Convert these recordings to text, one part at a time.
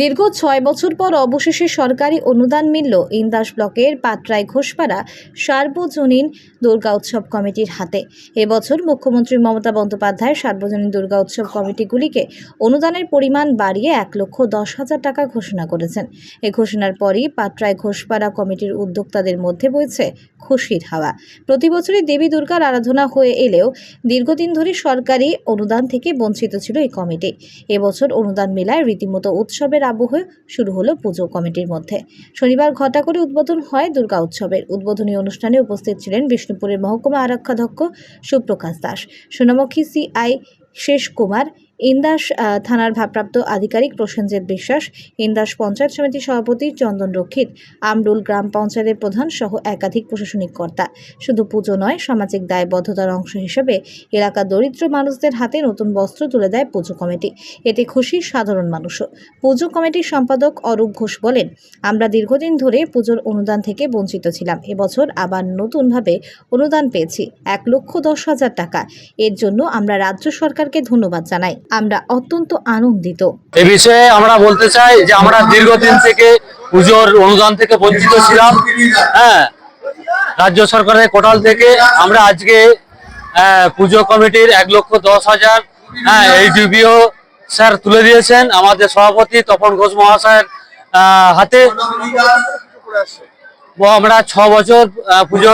দীর্ঘ ছয় বছর পর অবশেষে সরকারি অনুদান মিলল ইন্দাস ব্লকের পাটরাই ঘোষপাড়া সার্বজনীন দুর্গা উৎসব কমিটির হাতে। এবছর মুখ্যমন্ত্রী মমতা বন্দ্যোপাধ্যায় সার্বজনীন দুর্গা উৎসব কমিটিগুলিকে অনুদানের পরিমাণ বাড়িয়ে এক লক্ষ দশ হাজার টাকা ঘোষণা করেছেন। এ ঘোষণার পরই পাটরাই ঘোষপাড়া কমিটির উদ্যোক্তাদের মধ্যে বইছে খুশির হাওয়া। প্রতি বছরই দেবী দুর্গার আরাধনা হয়ে এলেও দীর্ঘদিন ধরে সরকারি অনুদান থেকে বঞ্চিত ছিল এই কমিটি। এবছর অনুদান মেলায় রীতিমতো উৎসবের আবহে শুরু হলো পুজো কমিটির মধ্যে। শনিবার ঘটা করে উদ্বোধন হয় দুর্গা উৎসবের। উদ্বোধনী অনুষ্ঠানে উপস্থিত ছিলেন বিষ্ণুপুরের মহকুমা আরক্ষাধ্যক্ষ সুপ্রকাশ দাস, সোনামুখী সিআই শেষ কুমার ইন্দাস থানার ভারপ্রাপ্ত আধিকারিক প্রসেনজিৎ বিশ্বাস, ইন্দাস পঞ্চায়েত সমিতির সভাপতি চন্দন রক্ষিত, আমরুল গ্রাম পঞ্চায়েতের প্রধান সহ একাধিক প্রশাসনিক কর্তা। শুধু পুজো নয়, সামাজিক দায়বদ্ধতার অংশ হিসেবে এলাকার দরিদ্র মানুষদের হাতে নতুন বস্ত্র তুলে দেয় পুজো কমিটি। এতে খুশি সাধারণ মানুষও। পুজো কমিটির সম্পাদক অরূপ ঘোষ বলেন, আমরা দীর্ঘদিন ধরে পুজোর অনুদান থেকে বঞ্চিত ছিলাম। এবছর আবার নতুনভাবে অনুদান পেয়েছি, এক লক্ষ দশ হাজার টাকা। এর জন্য আমরা রাজ্য সরকারকে ধন্যবাদ জানাই। আমরা অত্যন্ত আনন্দিত। এ বিষয়ে আমরা বলতে চাই যে আমরা দীর্ঘদিন থেকে পুজোর অনুদান থেকে বঞ্চিত ছিলাম। হ্যাঁ রাজ্য সরকারের কোটাল থেকে আমরা আজকে আহ, পুজো কমিটির এক লক্ষ দশ হাজার হ্যাঁ এইডিবিও স্যার তুলে দিয়েছেন আমাদের সভাপতি তপন ঘোষ মহাশয়ের হাতে। আমরা ছ বছর পুজো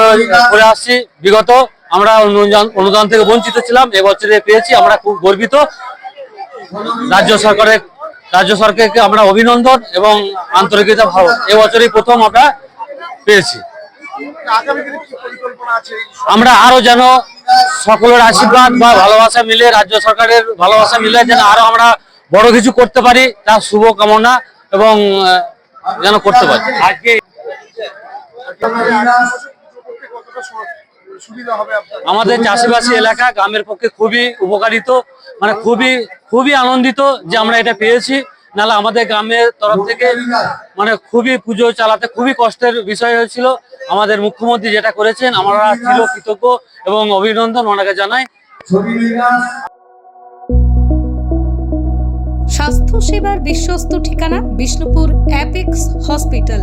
করে আসছি। বিগত আমরা অনুদান থেকে বঞ্চিত ছিলাম। এবছরে পেয়েছি আমরা খুব গর্বিত। রাজ্য সরকারের, রাজ্য সরকারকে আমরা অভিনন্দন এবং আন্তরিকতা ভাব? এবছরই প্রথম আমরা পেয়েছি। আমরা আরও যেন সকলের আশীর্বাদ বা ভালোবাসা মিলে, রাজ্য সরকারের ভালোবাসা মিলে যেন আরও আমরা বড় কিছু করতে পারি, তার শুভ কামনা এবং যেন করতে পারি। আজকে আমাদের চাষিবাসী এলাকা গ্রামের পক্ষে খুবই উপকারিত মানে খুবই খুবই আনন্দিত যে আমরা এটা পেয়েছি। নাহলে আমাদের গ্রামের তরফ থেকে মানে খুবই পুজো চালাতে খুবই কষ্টের বিষয় হয়েছিল। আমাদের মুখ্যমন্ত্রী যেটা করেছেন আমরা ছিল কৃতজ্ঞ এবং অভিনন্দন ওনাকে জানাই। স্বাস্থ্য সেবার বিশ্বস্ত ঠিকানা বিষ্ণুপুর অ্যাপেক্স হসপিটাল